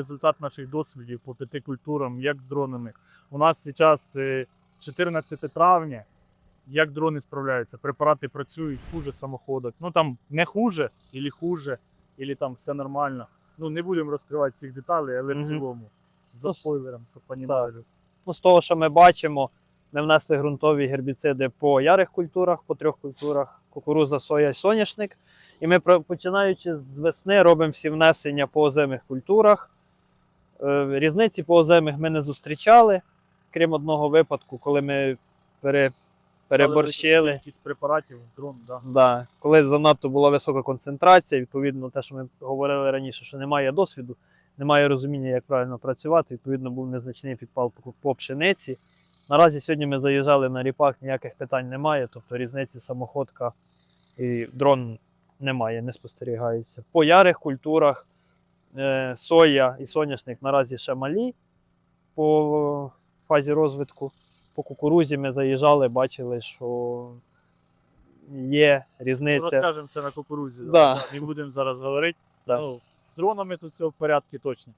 результат наших дослідів по п'яти культурам, як з дронами. У нас зараз 14 травня. Як дрони справляються? Препарати працюють, хуже самоходок. Ну там не хуже, ілі хуже, ілі там все нормально. Ну не будемо розкривати всіх деталей, але в цілому. За спойлером, щоб понімали. Ну, з того, що ми бачимо, ми внесли ґрунтові гербіциди по ярих культурах, по трьох культурах кукуруза, соя і соняшник. І ми, починаючи з весни, робимо всі внесення по озимих культурах. Е, Різниці по озимих ми не зустрічали, крім одного випадку, коли ми пере, переборщили. Кількість препаратів, дрон, да. Да. Коли занадто була висока концентрація, відповідно, те, що ми говорили раніше, що немає досвіду, немає розуміння, як правильно працювати, відповідно, був незначний підпал по, пшениці. Наразі сьогодні ми заїжджали на ріпак, ніяких питань немає, тобто різниці самоходка і дрон немає, не спостерігається. По ярих культурах соя і соняшник наразі ще малі по фазі розвитку. По кукурузі ми заїжджали, бачили, що є різниця. Розкажемо це на кукурузі. Да. Не будемо зараз говорити. Да. Ну, з дронами тут все в порядку точно.